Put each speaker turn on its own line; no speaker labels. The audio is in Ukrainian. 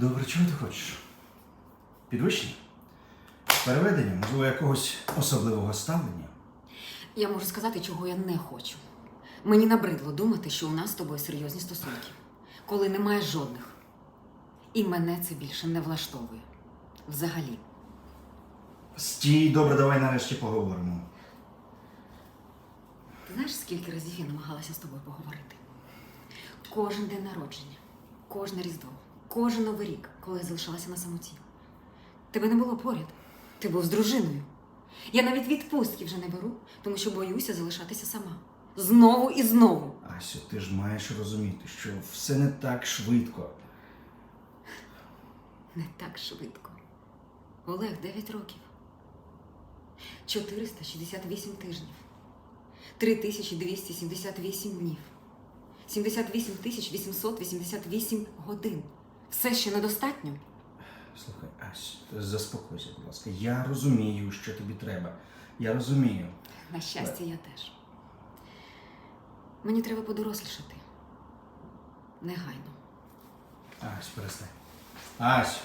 Добре, чого ти хочеш? Підвищення? Переведення, можливо, якогось особливого ставлення?
Я можу сказати, чого я не хочу. Мені набридло думати, що у нас з тобою серйозні стосунки, коли немає жодних. І мене це більше не влаштовує. Взагалі.
Стій, добре, давай нарешті поговоримо.
Ти знаєш, скільки разів я намагалася з тобою поговорити? Кожен день народження, кожне різдво, кожен новий рік, коли я залишалася на самоті. Тебе не було поряд. Ти був з дружиною. Я навіть відпустки вже не беру, тому що боюся залишатися сама. Знову і знову.
Асю, ти ж маєш розуміти, що все не так швидко.
Не так швидко. Олег 9 років. 468 тижнів. 3278 днів. 78 тисяч 888 годин. Все ще недостатньо?
Слухай, Ась, заспокойся, будь ласка. Я розумію, що тобі треба. Я розумію.
На щастя, я теж. Мені треба подорослішати. Негайно.
Ась, перестань. Ась,